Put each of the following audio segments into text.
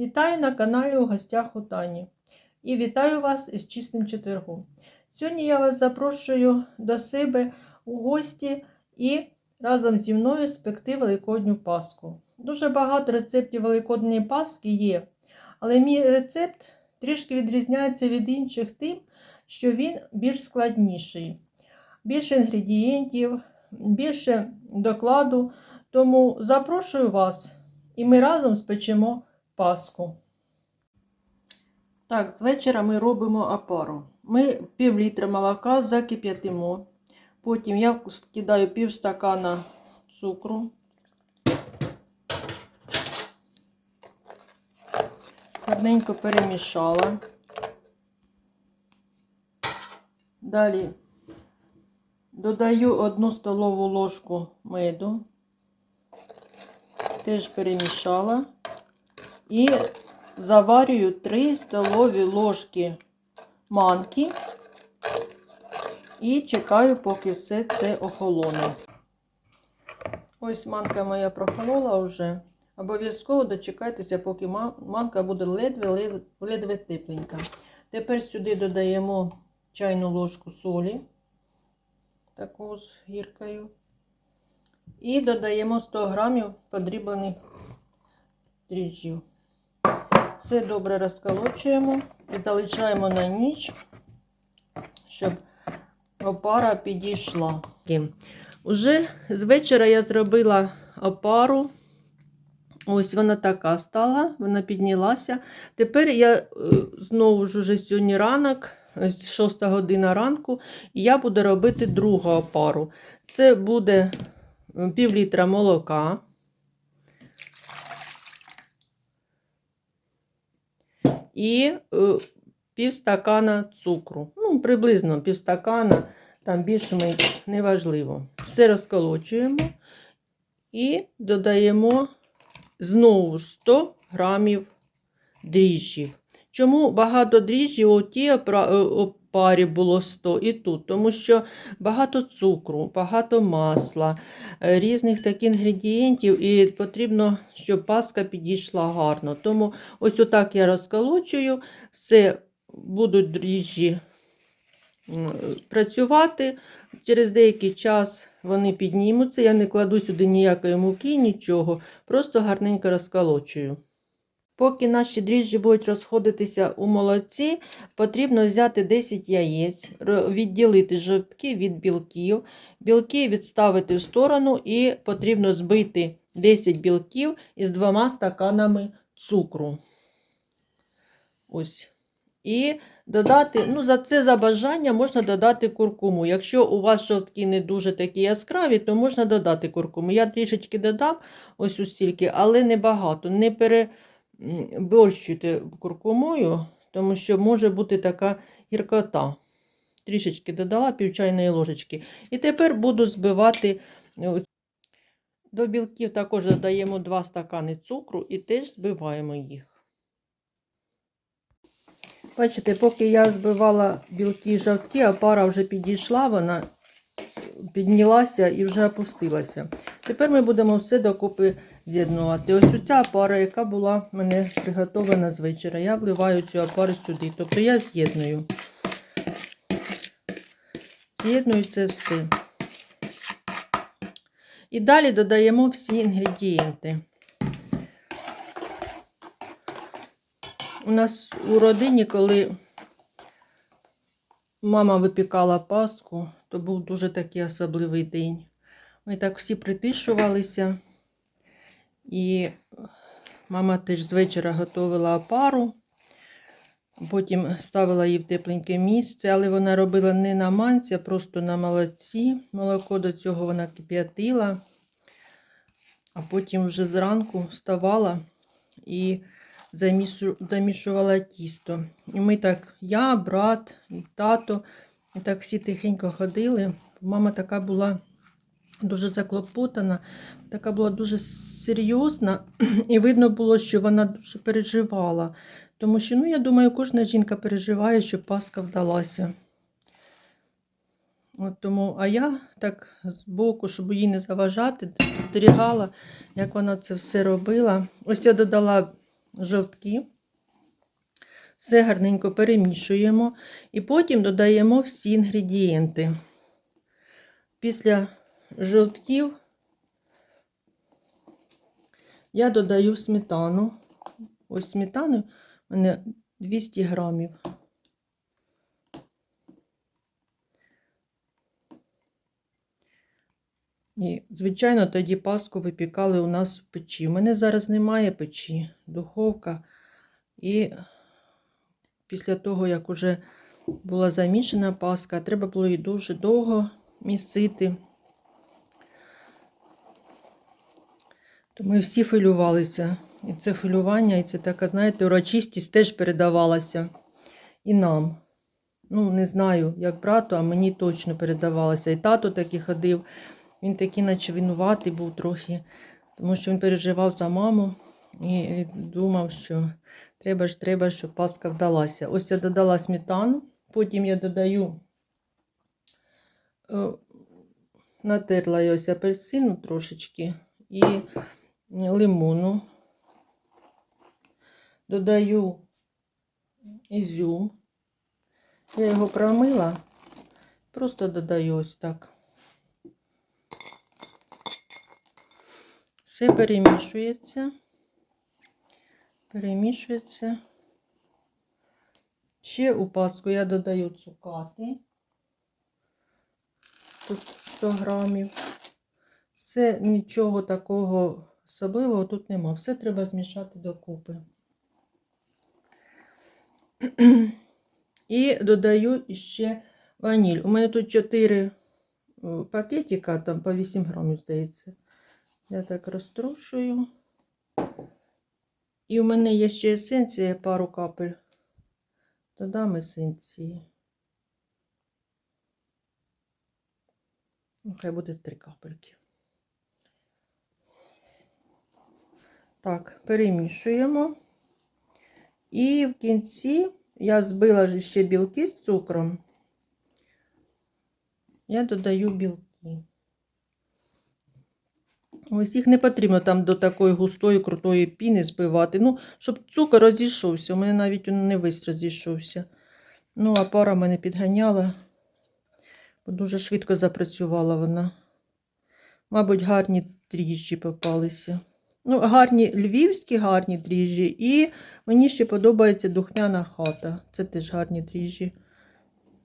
Вітаю на каналі у гостях у Тані. І вітаю вас із чистим четвергом. Сьогодні я вас запрошую до себе у гості і разом зі мною спекти Великодню Пасху. Дуже багато рецептів Великодньої Пасхи є, але мій рецепт трішки відрізняється від інших тим, що він більш складніший. Більше інгредієнтів, більше докладу. Тому запрошую вас і ми разом спечемо паску. Так, з вечора ми робимо опару. Ми пів літра молока закип'ятимо. Потім я скидаю пів стакана цукру. Гарненько перемішала. Далі додаю одну столову ложку меду. Теж перемішала. І заварюю 3 столові ложки манки. І чекаю, поки все це охолоне. Ось манка моя прохолола вже. Обов'язково дочекайтеся, поки манка буде ледве, ледве тепленька. Тепер сюди додаємо чайну ложку солі, таку з гіркою. І додаємо 100 грамів подріблених дріжджів. Все добре розколочуємо і залишаємо на ніч, щоб опара підійшла. Уже з вечора я зробила опару. Ось вона така стала, вона піднялася. Тепер я знову ж уже сьогодні ранок, 6 година ранку, і я буду робити другу опару. Це буде пів літра молока. І е, пів цукру. Ну, приблизно півстакана, там більш-менш неважливо. Все розколочуємо і додаємо знову 100 грамів дріжджів. Чому багато дріжджів у тій парі було 100 і тут, тому що багато цукру, багато масла, е, різних таких інгредієнтів, і потрібно, щоб паска підійшла гарно. Тому ось отак я розколочую, все будуть дріжджі працювати. Через деякий час вони піднімуться. Я не кладу сюди ніякої муки, нічого, просто гарненько розколочую. Поки наші дріжджі будуть розходитися у молоці, потрібно взяти 10 яєць, відділити жовтки від білків, білки відставити в сторону і потрібно збити 10 білків із двома стаканами цукру. Ось. І додати, ну, за це за бажання можна додати куркуму. Якщо у вас жовтки не дуже такі яскраві, то можна додати куркуму. Я трішечки додам ось у стільки, але не багато. Не пере борщуйте куркумою, тому що може бути така гіркота. Трішечки додала пів чайної ложечки. І тепер буду збивати. До білків також додаємо 2 стакани цукру і теж збиваємо їх. Бачите, поки я збивала білки і жовтки, а пара вже підійшла, вона піднялася і вже опустилася. Тепер ми будемо все докупи з'єднувати. Ось ця пара, яка була в мене приготована з вечора. Я вливаю цю опару сюди. Тобто я з'єдную. З'єдную це все. І далі додаємо всі інгредієнти. У нас у родині, коли мама випікала паску, то був дуже такий особливий день. Ми так всі притишувалися. І мама теж з вечора готувала опару, потім ставила її в тепленьке місце, але вона робила не на манці, а просто на молоці. Молоко до цього вона кип'ятила, а потім вже зранку вставала і замішувала тісто. І ми так, я, брат, тато, і так всі тихенько ходили. Мама така була дуже заклопотана, така була дуже серйозна, і видно було, що вона дуже переживала. Тому що, ну, я думаю, кожна жінка переживає, що Пасха вдалася. От тому, А я так збоку, щоб їй не заважати, спостерігала, як вона це все робила. Ось я додала жовтки. Все гарненько перемішуємо і потім додаємо всі інгредієнти. Після жовтків я додаю сметану. Ось сметани у мене 200 грамів. І, звичайно, тоді паску випікали у нас в печі. У мене зараз немає печі, духовка. І після того, як уже була замішана паска, треба було її дуже довго місити. То ми всі хвилювалися. І це хвилювання, і це така, знаєте, урочистість теж передавалася і нам. Ну, не знаю, як брату, а мені точно передавалося. І тато такий ходив. Він такий, наче винуватий був трохи, тому що він переживав за маму і думав, що треба ж, треба, щоб паска вдалася. Ось я додала сметану, потім я додаю, е, натерла я ось апельсину трошечки і лимону. Додаю ізюм. Я його промила, просто додаю ось так. Все перемішується, перемішується. Ще у паску я додаю цукати. Тут 100 грамів. Все нічого такого особливого тут нема. Все треба змішати докупи. І додаю ще ваніль. У мене тут 4 пакетика, там по 8 грамів, здається. Я так розтрушую. І у мене є ще есенція, пару капель. Додам есенції. Ну, хай буде три капельки. Так, перемішуємо. І в кінці я збила ж ще білки з цукром. Я додаю білки. Ось їх не потрібно там до такої густої, крутої піни збивати. Ну, щоб цукор розійшовся. У мене навіть він не весь розійшовся. Ну, а пара мене підганяла, бо дуже швидко запрацювала вона. Мабуть, гарні дріжджі попалися. Ну, гарні львівські гарні дріжджі. І мені ще подобається духняна хата. Це теж гарні дріжджі.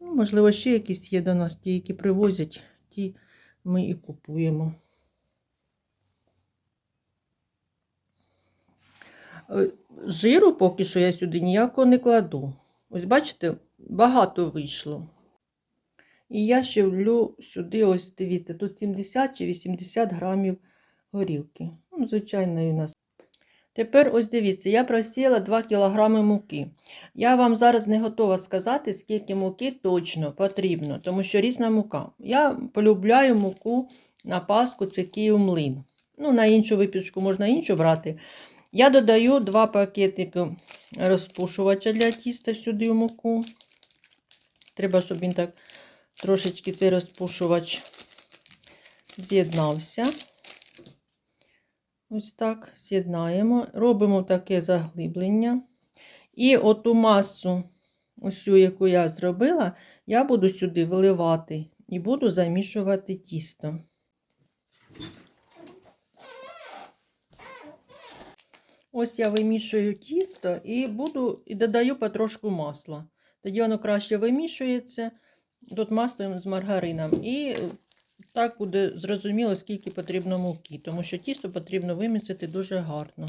Ну, можливо, ще якісь є до нас, ті, які привозять, ті ми і купуємо. Е, Жиру поки що я сюди ніякого не кладу. Ось бачите, багато вийшло. І я ще влю сюди, ось дивіться, тут 70 чи 80 грамів горілки. Ну, звичайно, у нас. Тепер ось дивіться, я просіяла 2 кг муки. Я вам зараз не готова сказати, скільки муки точно потрібно, тому що різна мука. Я полюбляю муку на паску, це Київмлин. Ну, на іншу випічку можна іншу брати. Я додаю 2 пакетики розпушувача для тіста сюди в муку. Треба, щоб він так трошечки цей розпушувач з'єднався. Ось так з'єднаємо. Робимо таке заглиблення. І оту масу, цю, яку я зробила, я буду сюди виливати і буду замішувати тісто. Ось я вимішую тісто і буду і додаю потрошку масла. Тоді воно краще вимішується. Тут масло з маргарином. І так буде зрозуміло, скільки потрібно муки, тому що тісто потрібно вимісити дуже гарно.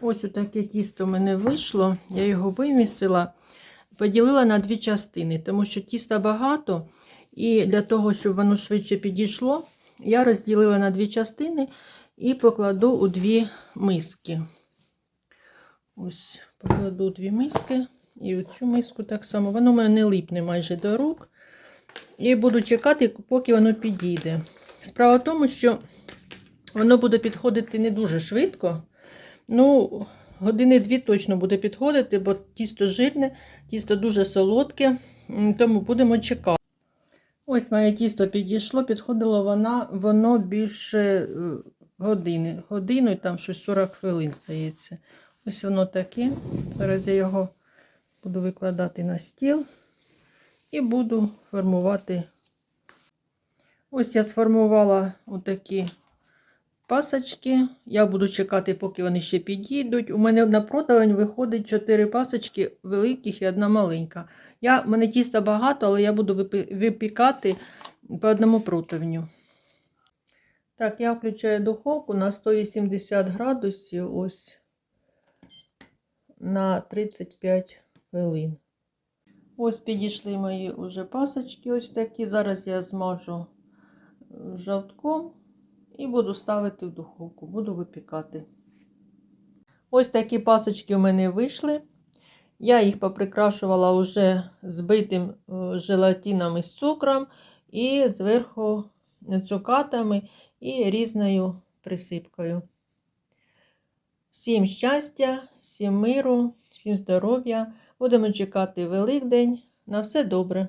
Ось таке тісто в мене вийшло. Я його вимісила, поділила на дві частини, тому що тіста багато, і для того, щоб воно швидше підійшло, я розділила на дві частини і покладу у дві миски. Ось, покладу дві миски. І у цю миску так само. Воно в мене не липне майже до рук. І буду чекати, поки воно підійде. Справа в тому, що воно буде підходити не дуже швидко. Ну, години дві точно буде підходити, бо тісто жирне, тісто дуже солодке, тому будемо чекати. Ось моє тісто підійшло, підходило воно, воно більше години. Годину і там щось 40 хвилин, здається. Ось воно таке. Зараз я його буду викладати на стіл і буду формувати. Ось я сформувала отакі пасочки. Я буду чекати, поки вони ще підійдуть. У мене на противень виходить 4 пасочки великих і одна маленька. Я, у мене тіста багато, але я буду випікати по одному противню. Так, я включаю духовку на 180 градусів ось на 35 хвилин. Ось підійшли мої уже пасочки, ось такі. Зараз я змажу е, жовтком і буду ставити в духовку, буду випікати. Ось такі пасочки у мене вийшли. Я їх поприкрашувала вже збитим е, желатином із цукром і зверху цукатами і різною присипкою. Всім щастя, всім миру, всім здоров'я. Будемо чекати Великдень. На все добре.